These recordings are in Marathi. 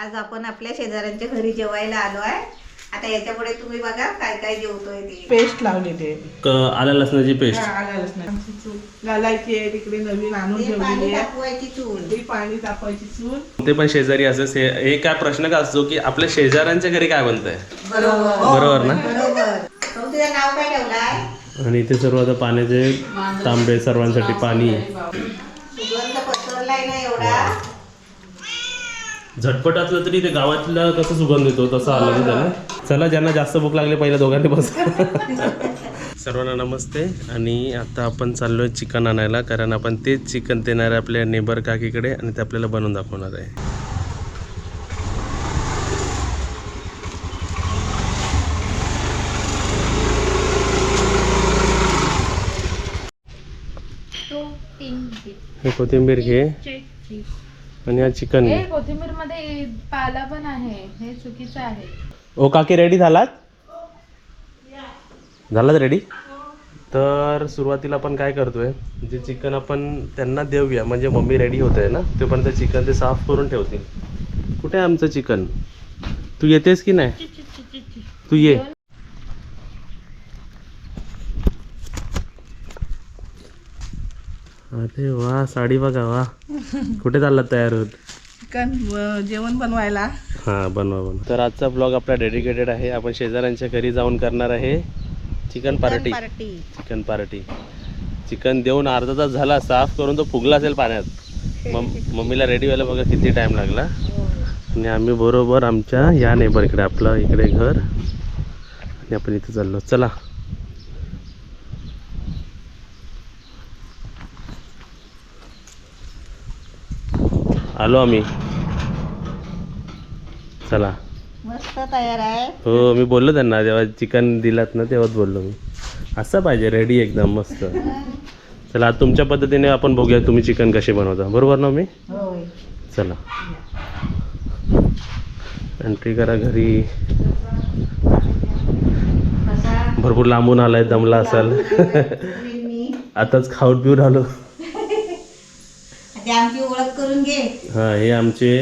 आज आपण आपल्या शेजाऱ्यांच्या घरी जेवायला आलो आहे. आता याच्यापुढे तुम्ही बघा काय काय जेवतोय ते. पेस्ट लावली ते. क आल्या लसणाची पेस्ट. हा, आलं लसणाची. आमची चूल घालायची आहे तिकडे नवीन आणून ते पाणी ठेवलेली आहे. तापवायची चूल. ती पाणी तापायची चूल. ते पण शेजारी असं हे हे काय प्रश्न का असतो की आपल्या शेजाऱ्यांच्या घरी काय बनतंय? बरोबर. बरोबर ना? बरोबर. तो तुझं नाव काय ठेवलाय? आणि इथे सर्व आता पाण्याचे तांबे सर्वांसाठी पाणी. सुगंध पसरलाय ना एवढा. झटपट असलं तरी ते गावातला कसं सुगंध येतो तसं आलं ना त्याला. चला ज्यांना जास्त भूक लागली पहिल्या दोघांनी बस. सर्वांना नमस्ते. आणि आता आपण चाललोय चिकन आणायला कारण आपण तेच चिकन देणार आहे आपल्या नेबर काकीकडे आणि ते आपल्याला बनवून दाखवणार आहे. हे कोथिंबीर घे. आणि हा चिकन हे कोथिंबीरमध्ये पाला पण आहे. हे चुकीचं आहे. ओ काकी रेडी झालात? झालात रेडी तर सुरुवातीला आपण काय करतोय जे चिकन आपण त्यांना देऊया म्हणजे मम्मी रेडी होत आहे ना तोपर्यंत चिकन ते साफ करून ठेवतील. कुठे आहे आमचं चिकन? तू येतेस की नाही? तू ये. अरे वा साडी बघा वा. कुठे चाललात तयार होत? चिकन जेवण बनवायला. हां बनवा बनवा. तर आजचा ब्लॉग आपला डेडिकेटेड आहे. आपण शेजाऱ्यांच्या घरी जाऊन करणार आहे chicken party. Chicken party. Chicken देऊन अर्धा तास झाला साफ करून तो फुगला असेल पाण्यात. मम मम्मीला रेडी व्हायला बघा किती टाईम लागला. आणि आम्ही बरोबर आमच्या या नेबर इकडे आपलं इकडे घर. आणि आपण इथे चाललो. चला. आलो आम्ही. चला. मस्त तयार आहे. हो मी बोललो त्यांना जेव्हा चिकन दिलात ना तेव्हाच बोललो मी. असं पाहिजे रेडी एकदम मस्त. चला तुमच्या पद्धतीने आपण बघूया तुम्ही चिकन कसे बनवता. बरोबर ना मी? होय. चला. एंट्री करा घरी. कसा? भरपूर लांबून आलाय दमला असाल. मी आताच खाऊन पिऊन आलो. आमची ओळख करून घे. हां हे आमचे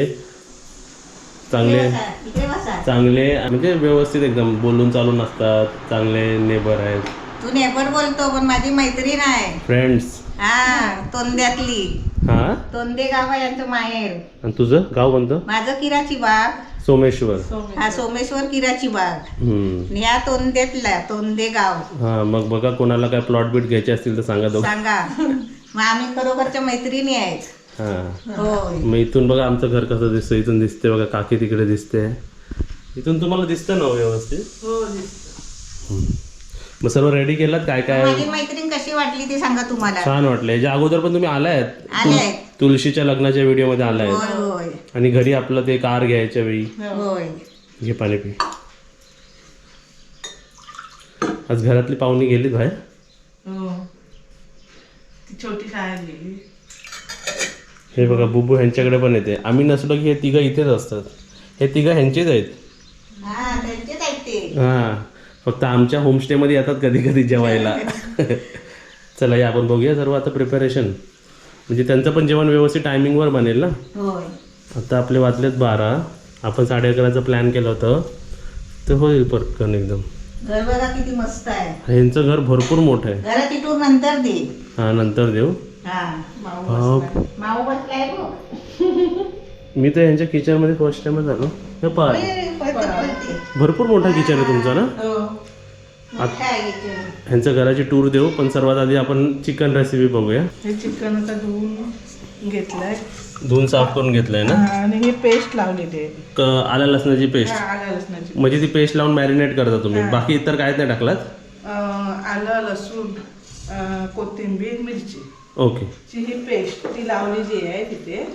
चांगले इकडे बसा, चांगले म्हणजे व्यवस्थित एकदम बोलून चालून असतात चांगले नेबर आहेत. तू नेपट बोलतो पण माझी मैत्रीण आहे फ्रेंड्स हा तोंद्यातली. हां? तोंदे गाव आहे यांचं माहेर. आणि तुझं गाव कोणतं? माझं किराची बाग. सोमेश्वर. हा सोमेश्वर किराची बाग. हम्म. आणि ह्या तोंदेतला तोंदे गाव. हा मग बघा कोणाला काय प्लॉट बीट घ्यायचे असतील तर सांगा सांगा. मग आम्ही खरोखरच्या मैत्रिणी आहेत. हा. होय मग इथून बघा आमचं घर कसं दिसतं. इथून दिसते बघा काकी तिकडे दिसते. इथून तुम्हाला दिसतं ना हो व्यवस्थित हो. हम्म. मग सर्व रेडी केलात? काय काय? माझी मैत्रीण कशी वाटली ते सांगा तुम्हाला. छान वाटलं याच्या अगोदर पण तुम्ही आलायत आले आहेत तुळशीच्या लग्नाच्या व्हिडिओमध्ये आलायत होय होय. आणि घरी आपलं ते कार घ्यायच्या वेळी. होय. घे पाणी पी. आज घरातली पाहुणी गेलीत बाहेर? हो. ती छोटी शाळेत गेली. हे बघा बुबू ह्यांच्याकडे पण येते. आम्ही नसलो की हे तिघं इथेच असतात. हे तिघं ह्यांचेच आहेत. हा हां फक्त आमच्या होमस्टेमध्ये येतात कधी कधी जेवायला. चला या आपण बघूया सर्व आता प्रिपरेशन म्हणजे त्यांचं पण जेवण व्यवस्थित टायमिंगवर बनेल ना? आता आपले वाजलेत बारा. आपण साडे अकराचं प्लॅन केलं होतं. तर होईल पटकन एकदम. घर बघा किती मस्त आहे. ह्यांचं घर भरपूर मोठं आहे. नंतर हां नंतर देऊ. हा. माऊ बसलाय. मी तर यांच्या किचनमध्ये फर्स्ट टाइमच आलो. हे पाहा. भरपूर मोठा किचन आहे तुमचा ना? हो. किचन. ह्यांच्या घराची टूर देऊ पण सर्वात आधी आपण चिकन रेसिपी बघूया. हे चिकन आता धुवून घेतलंय. धुवून साफ करून घेतलंय ना? आणि ही पेस्ट लावली आल्या लसणाची पेस्ट आलं लसणाची म्हणजे ती पेस्ट लावून मॅरिनेट करता तुम्ही. बाकी इतर काहीच नाही टाकलात? अं, आलं लसूण अं, कोथिंबीर मिरची. ओके. ची ही पेस्ट ती लावली जी आहे तिथे.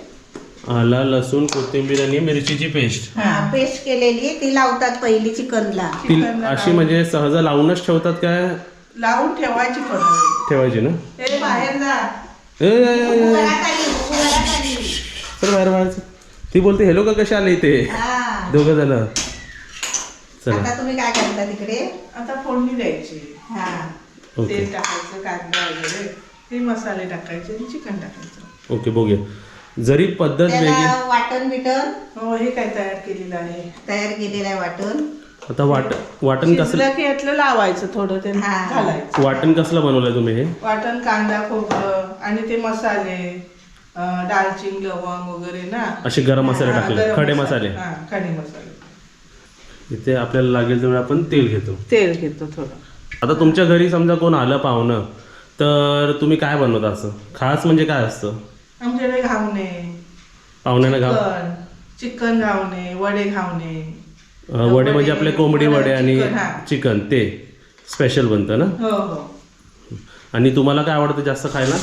आला लसूण कोथिंबीर आणि मिरचीची पेस्ट. हा पेस्ट केलेली ती लावतात पहिली चिकनला. ती अशी म्हणजे सहज लावूनच ठेवतात काय? लावून ठेवायची ठेवायची ना? बाहेर जा. ए, ए, ए, ए, घरात आली, घरात आली. चल बाहेर. ती बोलते हेलो का कशा आले इथे? हा. दोघं जण. चला. आता तुम्ही काय करता तिकडे? आता फोडणी द्यायची. हा. ओके. तेल टाकायचं कांदा वगैरे. ते मसाले टाकायचे आणि चिकन टाकायचं. ओके बघूया. जरी पद्धत वेगळी त्याला वाटण बिटण? हो हे काय तयार केलेलं आहे. तयार केलेलं आहे वाटण. आता वाट वाटण कसलं शिजलं की यातलं लावायचं थोडं ते हा. घालायचं. वाटण कसलं बनवलंय तुम्ही हे? वाटण कांदा खोबरं आणि ते मसाले अं, दालचिनी लवंग वगैरे ना. असे गरम मसाले हा, टाकले. गरम खडे मसाले. हा खडे मसाले. इथे आपल्याला लागेल तेवढं आपण तेल घेतो. तेल घेतो थोडं. आता तुमच्या घरी समजा कोण आलं पाहुणं तर तुम्ही काय बनवता असं? खास म्हणजे काय असतं? आमच्याकडे घावणे पाहुण्यांना घाव चिकन चिकन घावणे वडे घावणे. अं, वडे म्हणजे आपले कोंबडी वडे आणि चिकन, हा. चिकन ते स्पेशल बनतं ना? हो हो. आणि तुम्हाला काय आवडतं जास्त खायला?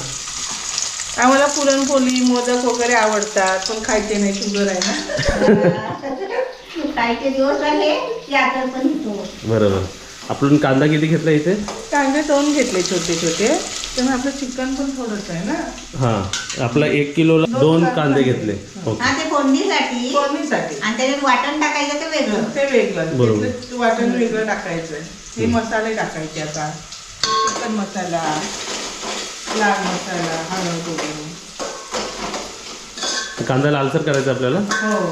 आम्हाला पुरणपोळी मोदक वगैरे आवडतात पण खायचे नाही शुगर आहे ना. काहीचे दिवस आले की आता पण येतो बरोबर. आपण कांदा किती घेतला इथे? कांदे दोन घेतले छोटे छोटे. तर आपलं चिकन पण थोडंच आहे ना? हां आपला एक किलोला दोन कांदे घेतले. ओके. हा ते फोडणीसाठी. फोडणीसाठी. आणि त्याच्यात वाटण टाकायचं ते वेगळं? ते वेगळं. बरोबर. त्यातलं वाटण वेगळं टाकायचं. हे मसाले टाकायचे आता. चिकन मसाला लाल मसाला हळद वगैरे. कांदा लालसर करायचा आपल्याला? हो.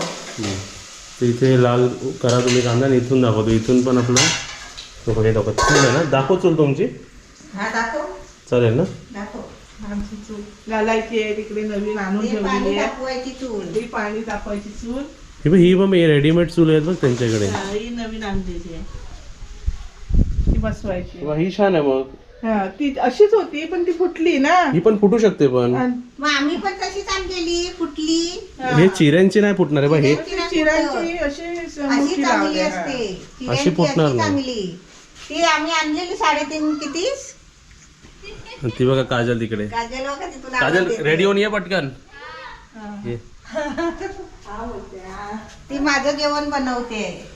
तर इथे लाल करा तुम्ही कांदा आणि इथून दाखवतो इथून पण आपलं नको हे दाखवत चूल आहे ना दाखव चूल तुमची. हा दाखव. चालेल ना? दाखव. आमची चूल. घालायची आहे तिकडे नवीन आणून ते पाणी ठेवलेली आहे. तापवायची चूल. ही पाणी तापायची चूल. हे बघ ही बघ रेडीमेड चूल आहेत बघ त्यांच्याकडे. हा, ही नवीन आणलेली आहे. ती बसवायची. बघ, ही छान आहे मग. हा ती अशीच होती पण ती फुटली ना. ही पण फुटू शकते पण. आणि मग आम्ही पण तशीच आणलेली फुटली. हे. चिऱ्यांची नाही फुटणार आहे बघ हे ती चिरांची अशी अशी मोठी चांगली लावली आहे. असते. अशी चिऱ्यांची फुटणार नाही. चांगली. ती आम्ही आणलेली साडेतीन किती? ती बघा काजल तिकडे. काजल बघा ती तुला काजल आवडते. रेडी होऊन ये पटकन. ये. ती माझं जेवण बनवते.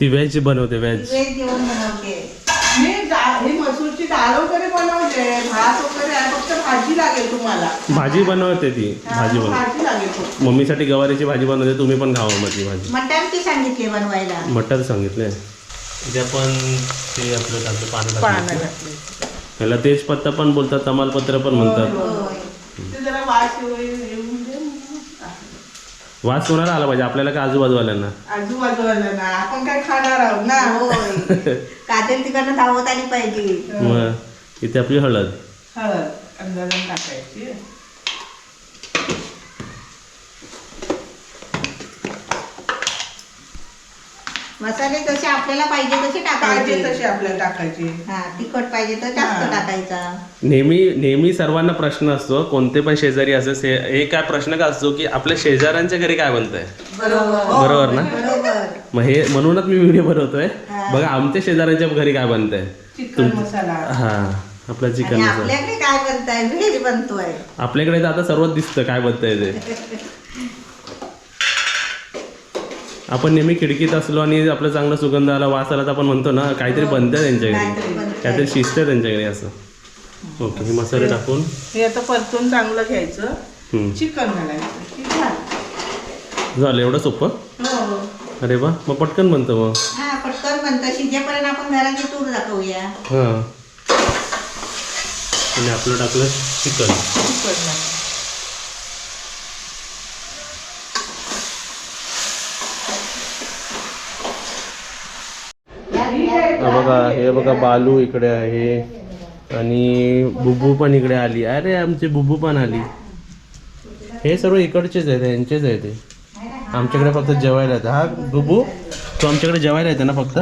ती व्हेज बनवते व्हेज वेज जेवण बनवते. मी डा- ही मसूरची डाळ वगैरे बनवते भात वगैरे आहे फक्त भाजी लागेल तुम्हाला. भाजी बनवते ती भाजी बनवते. भाजी लागेल फक्त. मम्मीसाठी गवारीची भाजी बनवते तुम्ही पण खावा मग ती भाजी. मटण ती सांगितले बनवायला. मटर सांगितलंय. इथे आपण ते आपलं टाकलं पानं पानं टाकलं घातले. ह्याला तेजपत्ता पण बोलतात तमालपत्र पण म्हणतात. होय ते जरा वास वगैरे येऊन दे. वास कोणाला आला पाहिजे? आपल्याला का आजूबाजूवाल्यांना? आजूबाजूला ना आपण काय खाणार आहोत ना? होय. काजल तिकडनं धावत आली पाहिजे. मग इथे आपली हळद. हळद अंदाजाने टाकायची. मसाले जसे आपल्याला पाहिजे तसे पाहिजे टाकायचे तशी आपल्याला टाकायची. हा तिखट पाहिजे तर जास्त हा. टाकायचा. नेहमी नेहमी सर्वांना प्रश्न असतो कोणते पण शेजारी असो से एक काय प्रश्न का असतो की आपल्या शेजाऱ्यांच्या घरी काय बनतंय? बरोबर. बरोबर ना? बरोबर. मग हे म्हणूनच मी व्हिडिओ बनवतोय. हा. बघा आमच्या शेजाऱ्यांच्या घरी काय बनतंय? चिकन मसाला. हा आपला चिकन आणि मसाला. आपल्याकडे काय बनताय? व्हेज बनतोय. आपल्याकडे तर आता सर्वच दिसतं काय बनतंय ते. आपण नेहमी खिडकीत असलो आणि आपलं चांगला सुगंध आला वास आला तर आपण म्हणतो ना काहीतरी बनतंय त्यांच्या काहीतरी घरी. काहीतरी शिस्त आहे त्यांच्याकडे असं. ओके हे मसाले टाकून. हे आता परतून चांगलं घ्यायचं. चिकन घालायचं. झालं. झालं एवढं सोपं? हो अरे वा मग पटकन बनतं मग. हा पटकन बनतं. शिजेपर्यंत आपण घराची तूर दाखवूया. हां. आणि आपलं टाकलं चिकन. चिकन बघा हे बघा बालू इकडे आहे. आणि बुबू पण इकडे आली. अरे आमची बुबू पण आली. हे सर्व इकडचेच आहेत यांचेच आहे ते. आमच्याकडे फक्त जेवायला येतं हा बुबू तू आमच्याकडे जेवायला येते ना फक्त?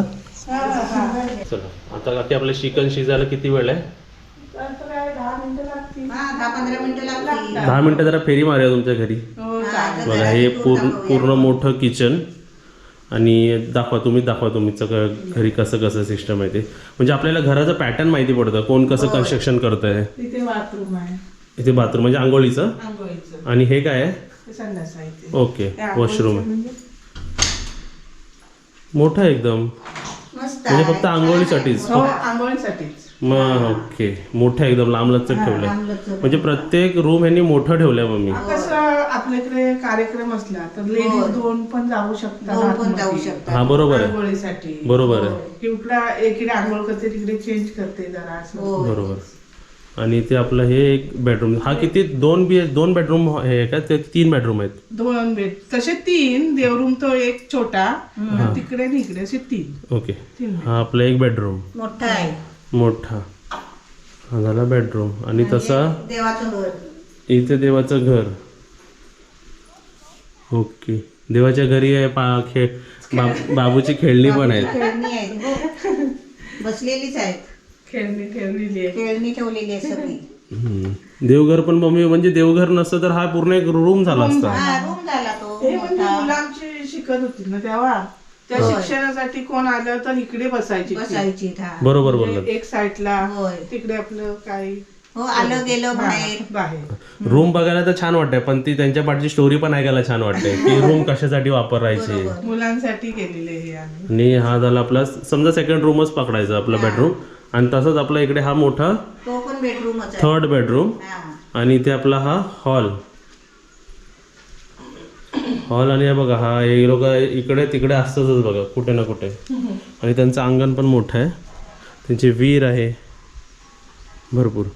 चला आता काकी आपलं चिकन शिजायला किती वेळ आहे? दहा मिनिटं हा जरा फेरी मारूया तुमच्या घरी. हो हा, बघा हे पूर्ण. पूर्ण मोठं किचन. आणि दाखवा तुम्ही दाखवा तुमचं क- घरी कसं कसं सिस्टम आहे ते. म्हणजे आपल्याला घराचं पॅटर्न माहिती पडतं कोण कसं कन्स्ट्रक्शन करत आहे तिथे बाथरूम आहे. इथे बाथरूम म्हणजे आंघोळीचं? आंघोळीचं. आणि हे काय आहे? ते संडास आहे ते. ओके ते आंघोळीचं वॉशरूम आहे. म्हणजे? मोठं आहे एकदम. मस्त म्हणजे. फक्त आंघोळीसाठीच. हो आंघोळीसाठीच. मग ओके. मोठं आहे एकदम लांब लचक ठेवलंय. म्हणजे प्रत्येक रूम ह्यांनी मोठं ठेवलंय मम्मी कसं आपल्याकडे कार्यक्रम असला तर लेडीज दोन पण जाऊ शकतात दोन पण जाऊ आतमध्ये. शकतात. हा बरोबर आहे. आंघोळीसाठी. बरोबर आहे. किंवा एकीकडे आंघोळ करते तिकडे चेंज करते जरा असं. हो. बरोबर. आणि इथे आपलं हे एक बेडरूम हा किती? दोन बी दोन बेडरूम हे का? ते तीन बेडरूम आहेत. दोन बेड तसे तीन देवरूम तो एक छोटा तिकडे आणि इकडे असे तीन. ओके. तीन हा आपलं एक बेडरूम मोठा आहे. मोठा. हा झाला बेडरूम आणि तसा देवाचं घर. इथे देवाचं घर. ओके. देवाच्या घरी आहे पा खे बा बाबूची खेळणी पण आहेत. खेळणी आहे बसलेलीच आहेत. खेळणी ठेवलेली आहे खेळणी ठेवलेली आहे सगळी. हम्म. देवघर पण मम्मी म्हणजे देवघर नसतं तर हा पूर्ण एक रूम झाला असता. हा रूम झाला तो हे म्हणजे मोठा. मुलांची शिकत होती ना तेव्हा? त्या शिक्षणासाठी कोण आलं तर इकडे बसायची. बसायची हा. बरोबर बोललात. म्हणजे एक साईडला होय. तिकडे आपलं काही हो आलं गेलं बाहेर. बाहेर. रूम बघायला तर छान वाटतंय पण ती त्यांच्या पाठची स्टोरी पण ऐकायला छान वाटते की रूम कशासाठी वापरायची. मुलांसाठी केलेले हे आम्ही. आणि हा झाला आपला समजा सेकंड रूमच पकडायचा आपला बेडरूम आणि तसंच आपला इकडे हा मोठा तो पण बेडरूमच आहे. थर्ड बेडरूम हा. आणि इथे आपला हा हॉल हॉल आणि हे बघा हा हे लोक इकडे तिकडे असतातच बघा कुठे ना कुठे. आणि त्यांचं अंगण पण मोठं आहे. त्यांची विहीर आहे. भरपूर.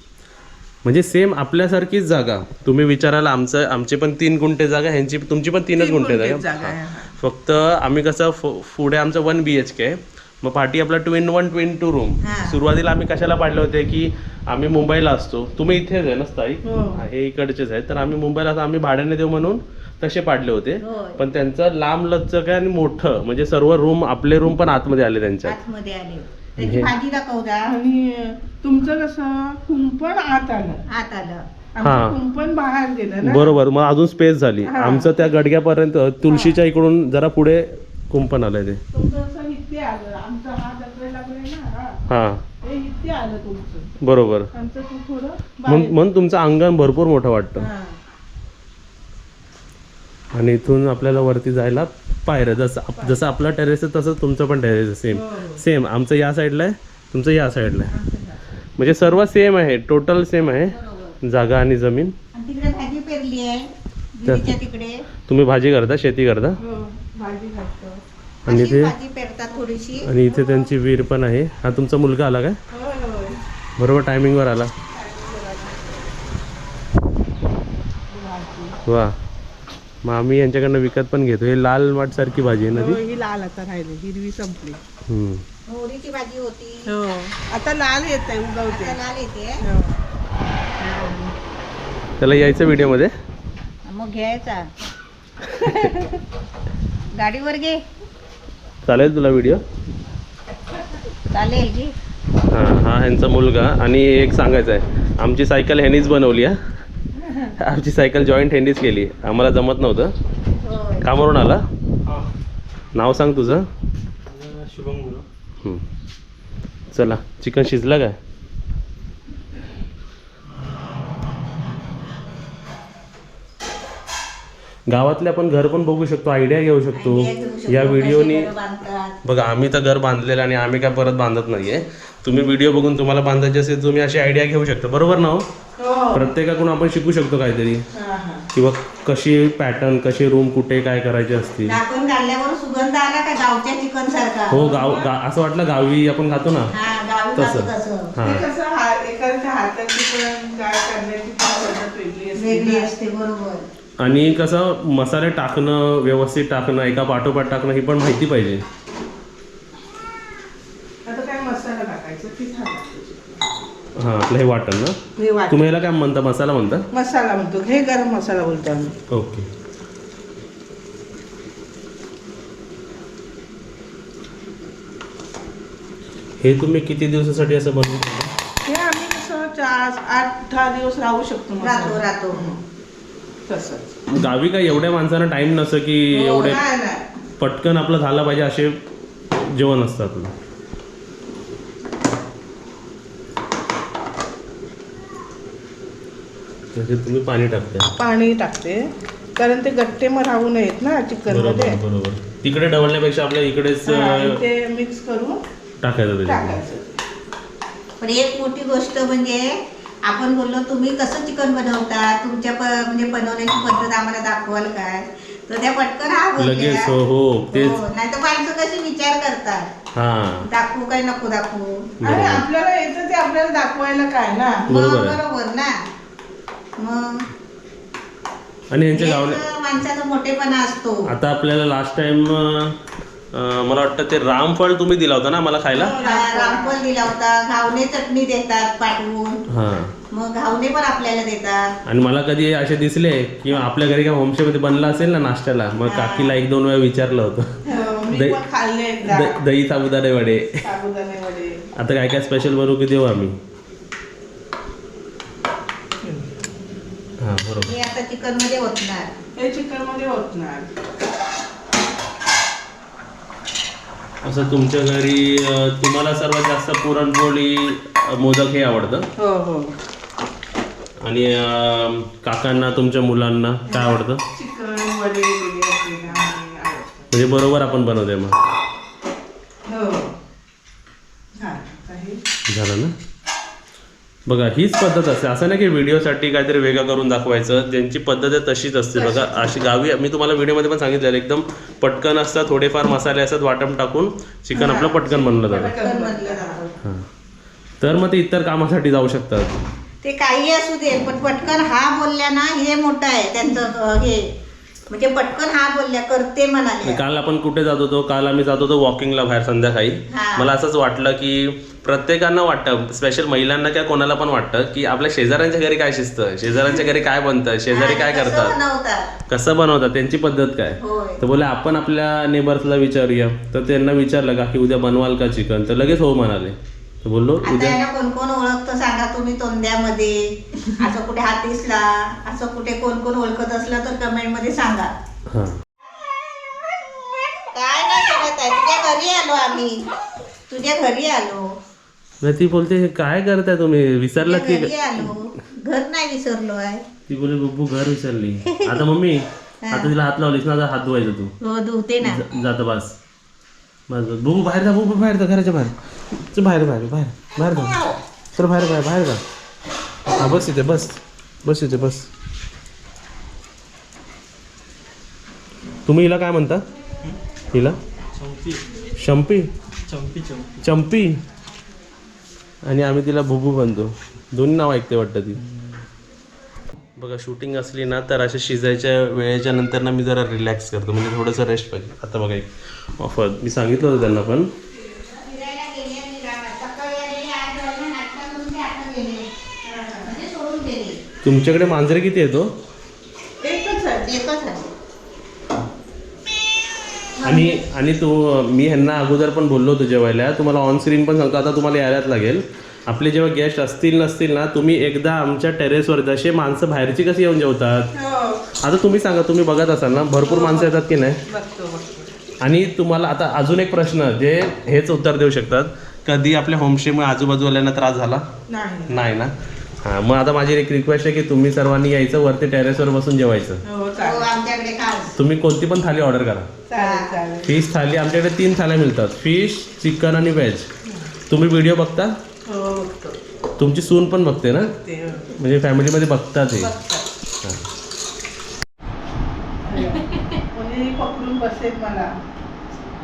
म्हणजे सेम आपल्यासारखीच जागा. तुम्ही विचाराल आमचं आमची पण तीन गुंठे जागा ह्यांची तुमची पण तीनच गुंठे जागा आहे. फक्त आम्ही कसं पुढे आमचं वन बी एच के मग पाठी आपला twin one twin two room. सुरुवातीला आम्ही कशाला पाडले होते की आम्ही मुंबईला असतो. तुम्ही इथेच आहे ना स्थायिक? हो. हा, इकडचेच आहेत. तर आम्ही मुंबईला आम्ही भाड्याने देऊ म्हणून तसे पाडले होते. होय. पण त्यांचं लांब लचक आहे आणि मोठं म्हणजे सर्व रूम आपले रूम पण आतमध्ये आले त्यांच्यात. आतमध्ये आले. त्याची भाजी दाखवता. आणि तुमचं कसं कुंपण आत आलं. आत आलं. हा. आमचं कुंपण बाहेर गेलं ना. बरोबर. मग अजून स्पेस झाली. हा. आमचं त्या गडग्यापर्यंत तुळशीच्या इकडून जरा पुढे कुंपण आलंय ते. तुमचं असं इथे आलं. आमचा हा दगड लागलाय ना हा. हा. हे इथे आलं तुमचं. बरोबर. आमचं तू थोडं म्हणून तुमचं अंगण भरपूर मोठं वाटतं. हा. आणि इथून आपल्याला वरती जायला पायऱ्या जसं जसं आपलं टेरेस आहे तसं तुमचं पण टेरेस आहे सेम हो. सेम आमचं या साईडला आहे तुमचं या साईडला आहे. म्हणजे सर्व सेम आहे टोटल सेम आहे. जागा आणि जमीन. तुम्ही भाजी करता शेती करता? हो, आणि इथे? आणि इथे त्यांची विहीर पण आहे. हा तुमचा मुलगा आला काय? बरोबर टायमिंगवर आला. वा. मग आम्ही यांच्याकडनं विकत पण घेतो. हे लाल वाट सारखी भाजी आहे ना हो, ती? ही लाल आता राहिली हिरवी संपली. हम्म. मोहरीची भाजी होती. हो. आता लाल येत आहे उगवते. आता लाल येते. हो. त्याला यायचं व्हिडिओमध्ये? मग घ्यायचा. गाडीवर घे. चालेल तुला व्हिडिओ? चालेल घे. हां हा ह्यांचा मुलगा. आणि एक सांगायचं आहे आमची सायकल ह्यांनीच बनवली हा. आमची सायकल जॉईंट ह्यांनीच केली. आम्हाला जमत नव्हतं. कामावरून आला. नाव सांग तुझं. हं. चला चिकन शिजलं काय? गावातले आपण घर पण बघू शकतो आयडिया घेऊ शकतो. या व्हिडिओनी. बघा आम्ही तर घर बांधलेलं आणि आम्ही काय परत बांधत नाहीये. तुम्ही व्हिडिओ बघून तुम्हाला बांधायचे असेल तुम्ही अशी आयडिया घेऊ शकता. बरोबर ना हो? हो. प्रत्येकाकडून आपण शिकू शकतो काहीतरी. हा, हा. किंवा कशी पॅटर्न कशी रूम कुठे काय करायचे असतील. झाकण काढल्यावर सुगंध आला का गावच्या चिकन सारखा हो गाव गा असं वाटलं गावी आपण खातो ना. हा गावी तसं. हा. कसं हा- एखाद्या हाताची पण काय करण्याची पण पद्धत वेगळी असते वेगळी ना. असते बरोबर. आणि कसं मसाले टाकणं व्यवस्थित टाकणं एका पाठोपाठ टाकणं ही पण माहिती पाहिजे आता काय मसाला टाकायचा तिथं टाकायचं हां आपलं हे वाटण ना? हे वाट तुम्ही याला काय म्हणता? मसाला म्हणता? मसाला म्हणतो. हे गरम मसाला बोलतो आम्ही. ओके. हे तुम्ही किती दिवसासाठी असं बनवलं हे आम्ही कसं चार आठ दहा दिवस राहू शकतो राहतो मसाला. राहतो तसंच. गावी काय एवढ्या माणसांना टाइम नसतं की एवढे हो, नाही, नाही. पटकन आपलं झालं पाहिजे असे जेवण असतं आपलं त्याच्यात तुम्ही पाणी टाकता. पाणी टाकते. कारण ते गट्टे मग राहू नयेत ना चिकनमध्ये बरोबर बरोबर. तिकडे डवलण्यापेक्षा आपल्या इकडेच हा, अं, ते मिक्स करून टाकायचं पण एक मोठी गोष्ट म्हणजे आपण बोललो तुम्ही कसं चिकन बनवता? तुमच्या प म्हणजे बनवण्याची पद्धत आम्हाला दाखवाल काय? तर त्या पटकन हा. लगेच हो हो तेच. हो, नाही तर माणसं कशी विचार करतात? हा. दाखवू काय नको दाखवू? आणि बरोबर. आपल्याला येतं ते आपल्याला दाखवायला काय ना? मग बरोबर आहे. बरोबर ना? मग? आणि यांच्या गावने माणसाचा मोठेपणा असतो. आता आपल्याला लास्ट टाइम मला वाटतं ते रामफळ तुम्ही दिला होता ना मला खायला? रा- रामफल दिला होता. घावणे चटणी देतात पाठवून. हा. मग घावणे पण आपल्याला देतात. आणि मला कधी असे दिसले की आपल्या घरी काय होमस्टे मध्ये बनला असेल ना नाश्त्याला मग काकीला एक दोन वेळा विचारलं होतं. हो, मी दही- पण खाल्ले एकदा. द- दही साबुदाणे वडे. साबुदाणे वडे. आता काय काय स्पेशल बनवू की देऊ आम्ही हा बरोबर हे आता चिकनमध्ये होतणार हे चिकनमध्ये होतणार असं तुमच्या घरी अं, तुम्हाला सर्वात जास्त पुरणपोळी अं, मोदक हे आवडतं? हो हो. आणि अं, काकांना तुमच्या मुलांना काय आवडतं? चिकन वडे. म्हणजे बरोबर आपण बनवते मग. हो. हा आता हे झालं ना? बघा हीच पद्धत असते. असं नाही की व्हिडिओसाठी काहीतरी वेगळं करून दाखवायचं. ज्यांची पद्धत आहे तशीच असते. बघा अशी गावी मी तुम्हाला व्हिडिओमध्ये पण सांगितलेलं एकदम पटकन असतात थोडेफार मसाले असतात वाटण टाकून चिकन आपलं पटकन बनलं जातं. तर मग ते इतर कामासाठी जाऊ शकतात. ते काही असू दे पण पटकन हा बोलल्या ना हे मोठं आहे त्यांचं हे. म्हणजे पटकन हा बोलल्या करते म्हणाले. काल आपण कुठे जात होतो? काल आम्ही जात होतो वॉकिंगला बाहेर संध्याकाळी. मला असंच वाटलं की प्रत्येकांना वाटतं स्पेशल महिलांना किंवा कोणाला पण वाटतं की आपल्या शेजाऱ्यांच्या घरी काय शिजतं शेजाऱ्यांच्या घरी काय बनतं शेजारी काय करतात? कसं बनवतात? त्यांची पद्धत काय? तर बोले आपण आपल्या नेबर्सला विचारूया. तर त्यांना विचारलं का की उद्या बनवाल का चिकन तर लगेच हो म्हणाले. तर बोललो उद्या कोण कोण ओळखतं सांगा तुम्ही तोंड्यामध्ये? असं कुठे हातीसला असं कुठे कोण कोण ओळखत असलं तर कमेंटमध्ये सांगा काय नाही करत आहे तुझ्या घरी आलो आम्ही. तुझ्या घरी आलो. तर ती बोलते "हे काय करताय तुम्ही? विसरलात तुझ्या की घरी आलो. घर नाही विसरलो आहे. ती बोले बब्बू घर विसरली. आता मम्मी आता तिला हात लावलीस ना आता हात धुवायचा तू. हो धुते ना. ज- जातं बस. बस बस. बुबू बाहेर जा बुबू बाहेर जा घराच्या बाहेर. चल बाहेर बाहेर बाहेर बाहेर जा. चल बाहेर बाहेर बाहेर जा. हा बस इथे बस. बस इथे बस. तुम्ही हिला काय म्हणता? हिला? शंपी? चंपी? आणि आम्ही तिला बुबू म्हणतो. दोन्ही नाव ऐकते वाटतं ती. बघा शूटिंग असली ना तर अशा शिजायच्या वेळेच्या नंतर ना मी जरा रिलॅक्स करतो. म्हणजे थोडंसं रेस्ट पाहिजे. आता बघा एक ऑफर मी सांगितलं होतं त्यांना पण. तुमच्याकडे मांजरे किती येतो सकाळी आलेले, आज आले, नाश्ता करून ते आता गेले. म्हणजे सोडून गेले. तुमच्याकडे मांजरे किती येतो एकच आहे एकच आहे. आणि आणि तू मी ह्यांना अगोदर पण बोललो होतो जेवायला. तुम्हाला ऑन स्क्रीन पण सांगतो आता तुम्हाला यायलाच लागेल. आपले जेव्हा गेस्ट असतील नसतील ना तुम्ही एकदा आमच्या टेरेसवर जसे माणसं बाहेरची कशी येऊन जेवतात? हो. आता तुम्ही सांगा तुम्ही बघत असाल ना भरपूर माणसं येतात की नाही? आणि तुम्हाला आता अजून एक प्रश्न जे हेच उत्तर देऊ शकतात. कधी आपल्या होमस्टेमुळे आजूबाजूवाल्यांना त्रास झाला? नाही. नाही ना? हां मग आता माझी एक रिक्वेस्ट आहे की तुम्ही सर्वांनी यायचं वरती टेरेसवर बसून जेवायचं हो हो, चालेल आमच्याकडे खास तुम्ही कोणती पण थाली ऑर्डर करा. चालेल चालेल. फिश थाली आमच्याकडे तीन थाल्या मिळतात. फिश चिकन आणि व्हेज तुम्ही व्हिडिओ बघता? हो बघतो. तुमची सून पण बघते ना? ते हो. म्हणजे फॅमिलीमध्ये बघतात हे. बघतात. कोणी पकडून बसेल मला?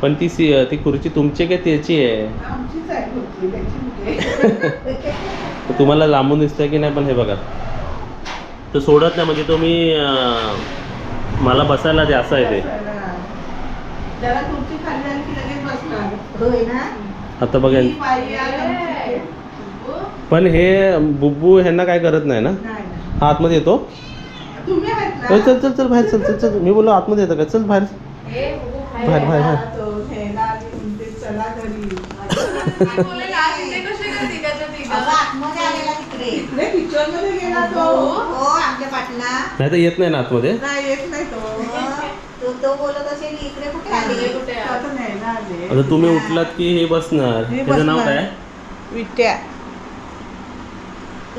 पण ती सी ती खुर्ची तुमची का त्याची आहे? आमचीच आहे कुठली त्याची कुठे तर तुम्हाला लांबून दिसतंय की नाही पण हे बघा. तो सोडत नाही म्हणजे तुम्ही अं, मला बसायला द्या असं आहे ते. आता बघा बाई आहे आमची. पण हे बुब्बू ह्यांना काय करत नाही ना. हा आतमध्ये येतो? चल चल चल बाहेर चल चल चल. मी बोललो आतमध्ये येतं का? चल बाहेर. बाहेर बाहेर बाहेर तो घ्यायला आली म्हणते चला घरी अगं, आतमध्ये इकडे मध्ये गेला तो. हो आमच्या पाटला. नाही तर येत नाही ना आतमध्ये? नाही येत नाही तो. तो तो बोलत असेल इकडे कुठे आले? आता नाही ना आले. आता तुम्ही उठलात की हे बसणार? हे त्याचं नाव बसणार. काय? विट्या.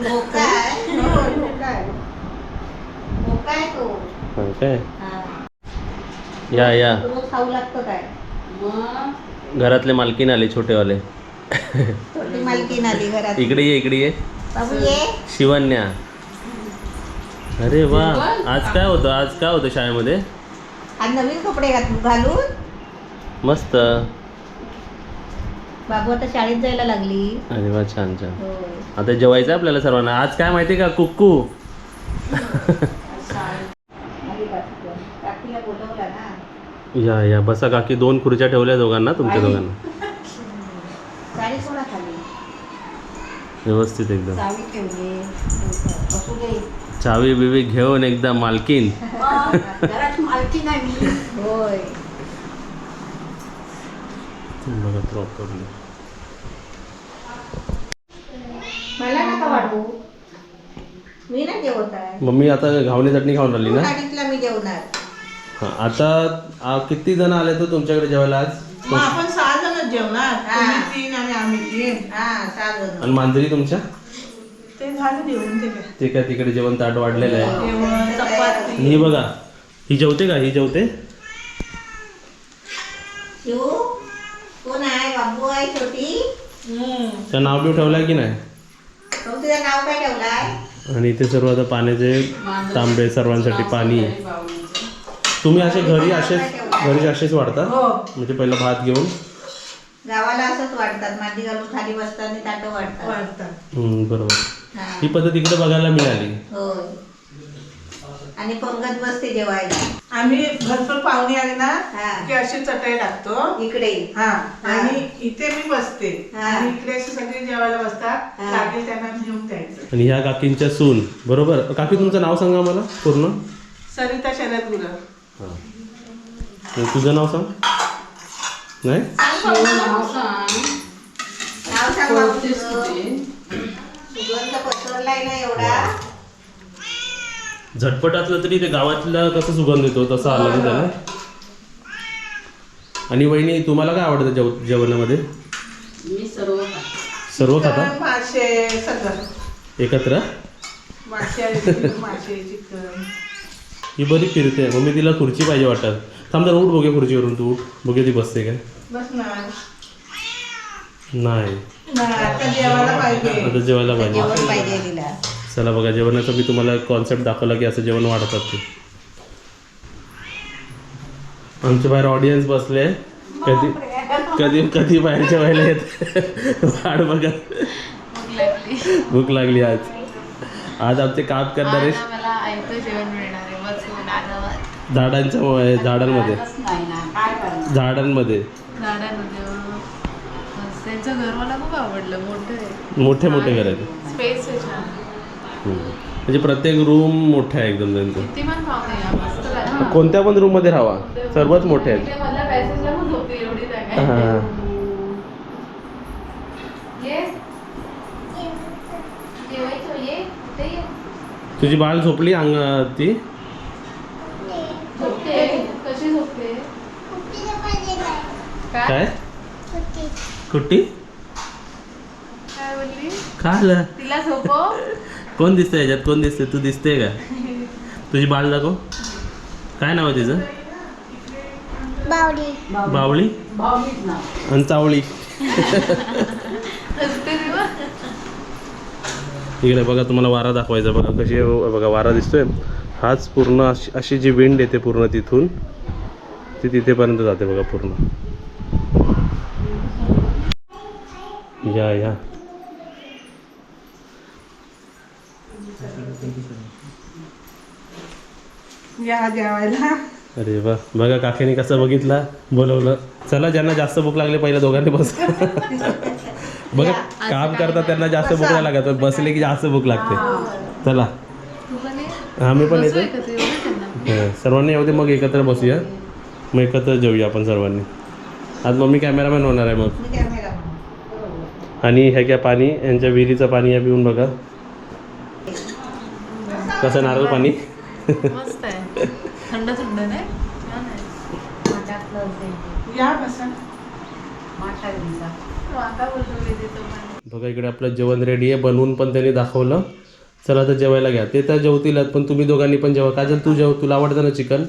धोका आहे हो, हो, काय धोका आहे तो. हा, काय? हा. या या. रोज खाऊ लागतो काय? घरातले मालकीन आले छोटेवाले. छोटी मालकीन आली घरात. इकडे ये इकडे ये. शिवन्या. अरे वा आज काय होतं? आज काय होतं शाळेमध्ये? आज नवीन कपडे घालून? मस्त. बाबू आता शाळेत जायला लागली. अरे वा छान छान. होय आता जेवायचं आहे आपल्याला सर्वांना. आज काय माहिती का? कुक्कू. या या. बसा काकी. दोन खुर्च्या ठेवल्या दोघांना तुमच्या दोघांना साडी सोडा खाली व्यवस्थित एकदम. चावी ठेवली. बसू दे. चावी बिवी घेऊन एकदम मालकीन. घरात मालकी नाही होय. बघा प्रॉपरली मला नका वाढवू. मी नाही जेवत आहे मम्मी आता घावणी चटणी खाऊन राहिली ना? गाडीतला मी जेवणार. हा, आता आ, किती जण आले तर तुमच्याकडे जेवायला आज? मग आपण सहा जणच जेवणार. हा. तुम्ही आणि मांजरी तुमच्या? ते झालं जेवण ते काय. तिकडे जेवण ताट वाढलेलं आहे. ही बघा ही जेवते का? ही जेवते? शिव कोण आहे? बाबू आहे? छोटी? हम्म. त्या नाव बिव ठेवलंय की नाही? तो तुझं नाव काय ठेवलाय? आणि इथे सर्व आता पाण्याचे तांबे सर्वांसाठी पाणी. तुम्ही असे घरी असेच घरी असेच वाढता? हो. म्हणजे पहिला भात घेऊन? गावाला असंच वाटतात मांडी घालून खाली बसताना ताटं वाटतात वाढतात. हम्म, बरोबर. हा. ही पद्धत इकडे बघायला मिळाली. होय. आणि पंगत बसते जेवायला. आम्ही भरपूर पाहुणे आले ना हा. की अशी चटई टाकतो इकडे. हा. आणि इथे मी बसते. हा. आणि इकडे अशी सगळी जेवायला बसतात. हा. लागेल त्यांना घेऊन द्यायचं. आणि ह्या काकींच्या सून. बरोबर? काकी तुमचं नाव सांगा मला पूर्ण. सरिता शरद गुरव हां. आणि तुझं नाव सांग. नाही झटपट असलं तरी ते गावातला कसं सुगंध येतो तसं आलं ना त्याला. आणि वहिनी तुम्हाला काय आवडतं जेव जेवणामध्ये? सर्व खाता? मासे सगळं एकत्र? मासे मासे चिकन ही बरी फिरते. मग मी तिला खुर्ची पाहिजे वाटत. थांब जरा उठ बघे खुर्चीवरून तू. उठ बघे ती बसते काय. बस ना नाही आता जेवायला पाहिजे आता जेवायला पाहिजे जेवण पाहिजे तिला चला बघा जेवणाचा मी तुम्हाला कॉन्सेप्ट दाखवला की असं जेवण वाढतात ते. आमच्या बाहेर ऑडियन्स बसले. कधी कधी कधी बाहेर जेवायला येत. वाढ बघा. भूक लागली. आज. आज आमचे काम करणारे आता मला ऐकतं जेवण मिळणार आहे. बसून आरामात झाडांच्या झाडांमध्ये. झाडांमध्ये. त्यांचं घर मला खूप आवडलं. मोठं आहे. मोठे मोठे घर आहेत. स्पेस आहे छान. म्हणजे प्रत्येक रूम मोठा आहे एकदम त्यांचं. कोणत्या पण रूममध्ये राहावा. सर्वच मोठे आहेत. तुझी बाळ झोपली अंग ती? काय? कुट्टी काय बोलली? काय आलं तिला झोपव. कोण दिसतंय याच्यात? कोण दिसते तू दिसते का? तुझी बाळ दाखव. काय नाव आहे तिचं? बावळी आणि चावळी. इकडे बघा तुम्हाला वारा दाखवायचा बघा कशी आहे. बघा वारा दिसतोय. हाच पूर्ण अशी अशी जी विंड येते पूर्ण तिथून ती तिथेपर्यंत जाते बघा पूर्ण. या या. या जेवायला. अरे वा. बघा काकीने कसं बघितला बोलवलं. चला ज्यांना जास्त भूक लागली पहिल्या दोघांनी बस. बघा काम करतात त्यांना जास्त भूक नाही लागत पण बसले की जास्त भूक लागते. चला. आम्ही पण येतो. सर्वांनी येऊ दे मग एकत्र बसूया. मग एकत्र जेऊया आपण सर्वांनी. आज मम्मी कॅमेरामॅन होणार आहे मग. आणि ह्या घ्या पाणी यांच्या विहिरीचं पाणी या पिऊन बघा. कसं नारळ पाणी? मस्त आहे. थंड थंड बघा इकडे आपलं जेवण रेडी आहे. बनवून पण त्यांनी दाखवलं. चला तर जेवायला घ्या. ते तर जेवतीलच पण तुम्ही दोघांनी पण जेवा. काजल तू जेव. तुला आवडतं ना चिकन?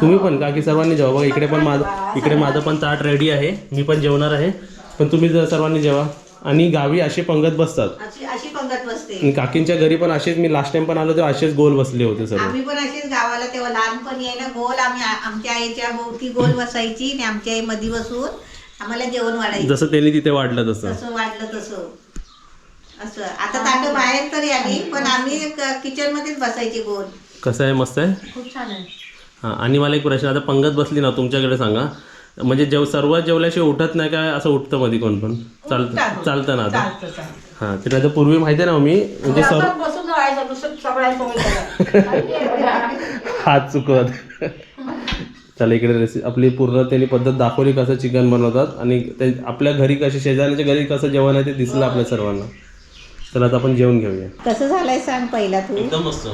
तुम्ही पण का की सर्वांनी जेवा. बघा इकडे पण माझं इकडे माझं पण ताट रेडी आहे. मी पण जेवणार आहे. पण तुम्ही जर सर्वांनी जेवा आणि गावी असे पंगत बसतात. अशी अशी पंगत बसते. आणि काकींच्या घरी पण असेच मी लास्ट टाइम पण आलो तेव्हा असेच गोल बसले होते सर्व आम्ही पण असेच गावाला तेव्हा लहानपणी आहे ना गोल आम्ही आ- आमच्या आईच्या भोवती गोल बसायची आणि आमच्या आई मध्ये बसून आम्हाला जेवण वाढायचं. जसं त्यांनी तिथे वाढलं तसं. तसं वाढलं तसं. असं. आता ताट बाहेर तरी आली पण आम्ही किचन मध्येच बसायची गोल. कसं आहे? मस्त आहे? खूप छान आहे. हां आणि मला एक प्रश्न आता पंगत बसली ना तुमच्याकडे सांगा. म्हणजे जेव सर्व जेवल्याशिवाय उठत नाही काय असं उठतं मध्ये कोण पण. चालतं चालतं ना आता? चालतं चालतं. हां ते नाही तर पूर्वी माहिती आहे ना मी? म्हणजे सर्व बसून हात चुकवत. चला इकडे रेसिपी आपली पूर्ण त्यांनी पद्धत दाखवली कसं चिकन बनवतात आणि ते आपल्या घरी कसे शेजाऱ्याच्या घरी कसं जेवण आहे ते दिसलं आपल्या सर्वांना. चला आता आपण जेवण घेऊया. कसं झालंय सांग पहिला तू? एकदम मस्त.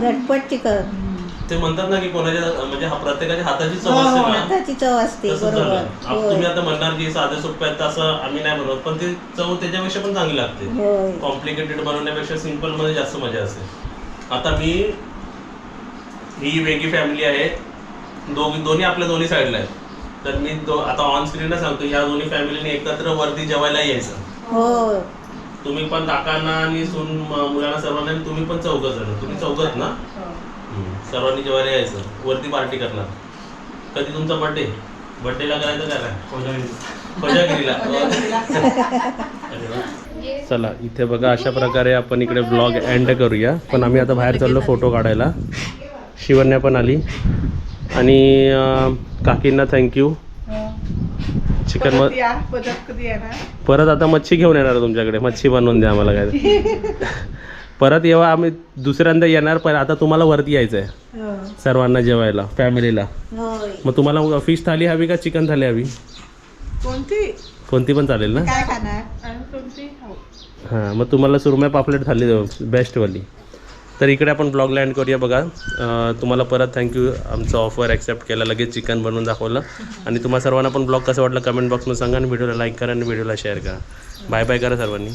झटपट चिकन. ते म्हणतात ना की कोणाच्या म्हणजे हा प्रत्येकाच्या हाताची चव असते ना. हाताची चव असते तसंच झालं बरोबर आप- तुम्ही आता म्हणणार की साधे सोपे आहेत तसं आम्ही नाही बनवत पण ते चव त्याच्यापेक्षा पण चांगली लागते. होय. कॉम्प्लिकेटेड बनवण्यापेक्षा सिंपलमध्ये जास्त मजा असते. आता मी ही वेगळी फॅमिली आहे. दोघी दोन्ही आपल्या दोन्ही साईडला आहेत. तर मी दो आता ऑन स्क्रीनला सांगतो या दोन्ही फॅमिलीने एकत्र वरती जेवायला यायचं. हो. तुम्ही पण काकांना आणि सून म- मुलांना सर्वांना आणि तुम्ही पण चौघ जण. तुम्ही चौघत ना. सर्वांनी जेवायला यायचं. वरती पार्टी करणार. कधी तुमचा बर्थडे बर्थडेला करायचं काय कोजागिरीला. चला इथे बघा अशा प्रकारे आपण इकडे ब्लॉग एंड करूया. पण आम्ही आता बाहेर चाललो फोटो काढायला. शिवन्या पण आली. आणि काकींना थँक्यू चिकन म परत या परत कधी येणार परत आता मच्छी घेऊन येणार तुमच्याकडे. मच्छी बनवून द्या आम्हाला काय परत येवा आम्ही दुसऱ्यांदा येणार पण आता तुम्हाला वरती यायचं आहे सर्वांना जेवायला फॅमिलीला. होय. मग तुम्हाला फिश थाली हवी का चिकन थाली हवी? कोणती? कोणती पण चालेल ना? काय खाणार? आणि कोणती? हो. हां मग तुम्हाला सुरमय पापलेट थाली बेस्टवाली तर इकडे आपण ब्लॉग लँड करूया बघा. अं, तुम्हाला परत थँक्यू आमचं ऑफर ॲक्सेप्ट केला लगेच चिकन बनवून दाखवलं. आणि तुम्हाला सर्वांना पण ब्लॉग कसं वाटलं कमेंट बॉक्समध्ये सांगा आणि व्हिडिओला लाईक करा आणि व्हिडिओला शेअर करा. बाय बाय करा सर्वांनी.